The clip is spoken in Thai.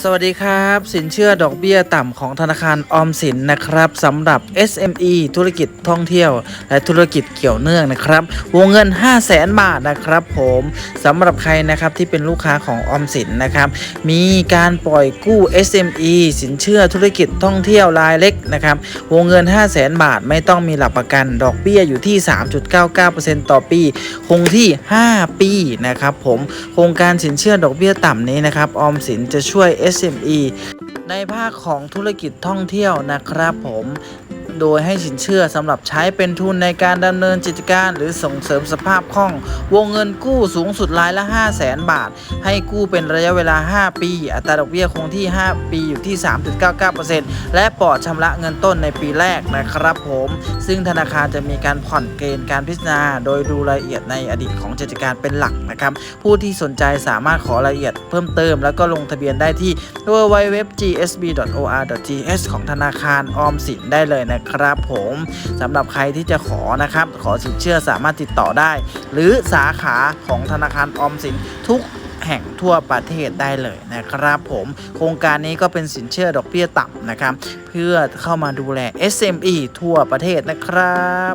สวัสดีครับ สินเชื่อดอกเบี้ยต่ำของธนาคารออมสินนะครับสำหรับ SME ธุรกิจท่องเที่ยว และธุรกิจเกี่ยวเนื่องนะครับ วงเงิน 5 0 0แสนบาทนะครับผมสำหรับใครนะครับที่เป็นลูกค้าของออมสินนะครับ มีการปล่อยกู้ SME สินเชื่อธุรกิจท่องเที่ยวรายเล็กนะครับ วงเงิน 5 0 0แสนบาทไม่ต้องมีหลักประกัน ดอกเบี้ยอยู่ที่ 3.99%ต่อปี คงที่ 5 ปีนะครับผมโครงการสินเชื่อดอกเบี้ยต่ำนี้นะครับออมสินจะช่วย SME ในภาคของธุรกิจท่องเที่ยวนะครับผม โดยให้สินเชื่อสำหรับใช้เป็นทุนในการดำเนินกิจการ หรือส่งเสริมสภาพคล่อง วงเงินกู้สูงสุดรายละ 5 0 0แสนบาท ให้กู้เป็นระยะเวลา 5 ปี อัตราดอกเบี้ยคงที่ 5 ปีอยู่ที่ 3.99%และปลอดชำระเงินต้นในปีแรกนะครับผม ซึ่งธนาคารจะมีการผ่อนเกณฑ์การพิจารณา โดยดูรายละเอียดในอดีตของกิจการเป็นหลักนะครับ ผู้ที่สนใจสามารถขอรายละเอียดเพิ่มเติม แล้วก็ลงทะเบียนได้ที่ www.gsb.or.th ของธนาคารออมสินได้เลยนะครับผมสำหรับใครที่จะขอนะครับ ขอสินเชื่อสามารถติดต่อได้ หรือสาขาของธนาคารออมสินทุกแห่งทั่วประเทศได้เลยนะครับผมโครงการนี้ก็เป็นสินเชื่อดอกเบี้ยต่ำนะครับ เพื่อเข้ามาดูแล SME ทั่วประเทศนะครับ